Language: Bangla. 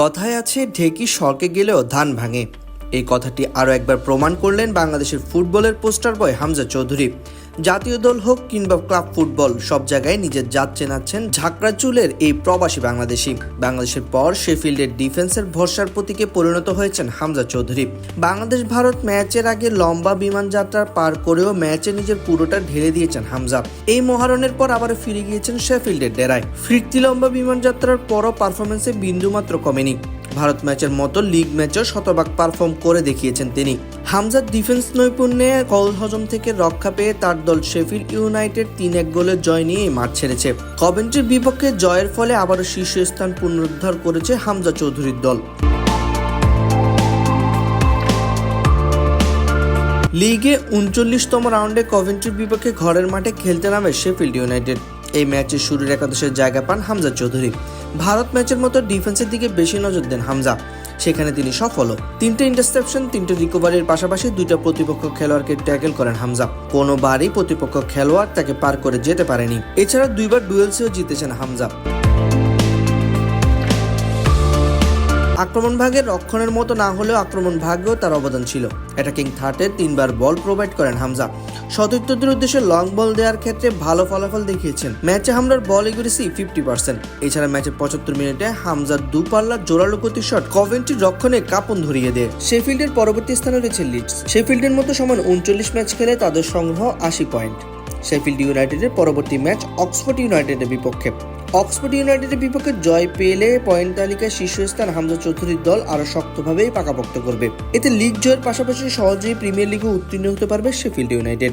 কথায় আছে ঢেকি সরকে গেলেও ধান ভাঙে। এই কথাটি আরও একবার প্রমাণ করলেন বাংলাদেশের ফুটবলের পোস্টার বয় হামজা চৌধুরী। জাতীয় দল হোক কিংবা ক্লাব ফুটবল, সব জায়গায় নিজের জাত চেনাচ্ছেন ঝাঁকড়া চুলের এই প্রবাসী বাংলাদেশি। বাংলাদেশের পর শেফিল্ডের ডিফেন্সের ভরসার প্রতীকে পরিণত হয়েছেন হামজা চৌধুরী। বাংলাদেশ ভারত ম্যাচের আগে লম্বা বিমান যাত্রা পার করেও ম্যাচে নিজের পুরোটা ঢেলে দিয়েছেন হামজা। এই মহারণের পর আবারও ফিরে গিয়েছেন শেফিল্ডের ডেরায়। ফিরতি লম্বা বিমান যাত্রার পরও পারফরমেন্সে বিন্দুমাত্র কমেনি। ভারত ম্যাচের মতো লিগ ম্যাচেও শতভাগ পারফর্ম করে দেখিয়েছেন তিনি। হামজার ডিফেন্স নৈপুণ্যে কল হজম থেকে রক্ষা পেয়ে তার দল শেফিল ইউনাইটেড তিন এক গোলের জয় নিয়ে মাঠ ছেড়েছে। কভেন্ট্রির বিপক্ষে জয়ের ফলে আবারও শীর্ষস্থান পুনরুদ্ধার করেছে হামজা চৌধুরীর দল। লিগে উনচল্লিশতম রাউন্ডে কভেন্ট্রির বিপক্ষে ঘরের মাঠে খেলতে নামে শেফিল্ড ইউনাইটেড। এই ম্যাচের শুরুর একাদশের জায়গা পান হামজা চৌধুরী। ভারত ম্যাচের মতো ডিফেন্সের দিকে বেশি নজর দেন হামজা। সেখানে তিনি সফলও তিনটে ইন্টারসেপশন তিনটে রিকভারির পাশাপাশি দুইটা প্রতিপক্ষ খেলোয়াড়কে ট্যাকেল করেন হামজা। কোনোবারই প্রতিপক্ষ খেলোয়াড় তাকে পার করে যেতে পারেনি। এছাড়া দুইবার ডুয়েলসেও জিতেছেন হামজা। আক্রমণ ভাগের রক্ষণের মতো না হলেও আক্রমণ ভাগেও তার অবদান ছিল। অ্যাটাকিং থার্ডে তিনবার বল প্রোভাইড করেন হামজা। সতীর্থদের উদ্দেশ্যে লং বল দেওয়ার ক্ষেত্রে ভালো ফলাফল দেখিয়েছেন। ম্যাচে হামলার বল এগুরেসি ফিফটি পার্সেন্ট এছাড়া ম্যাচের পঁচাত্তর মিনিটে হামজার দুপাল্লার জোরালো গতি শট রক্ষণে কাপন ধরিয়ে দেয়। শেফিল্ডের পরবর্তী স্থানে রয়েছে লিডস শেফিল্ডের মতো সমান উনচল্লিশ ম্যাচ খেলে তাদের সংগ্রহ আশি পয়েন্ট শেফিল্ড ইউনাইটেডের পরবর্তী ম্যাচ অক্সফোর্ড ইউনাইটেডের বিপক্ষে। অক্সফোর্ড ইউনাইটেডের বিপক্ষে জয় পেলে পয়েন্ট তালিকায় শীর্ষস্থান হামজা চৌধুরীর দল আরও শক্তভাবেই পাকাপোক্ত করবে। এতে লিগ জয়ের পাশাপাশি সহজেই প্রিমিয়ার লিগে উত্তীর্ণ হতে পারবে শেফিল্ড ইউনাইটেড।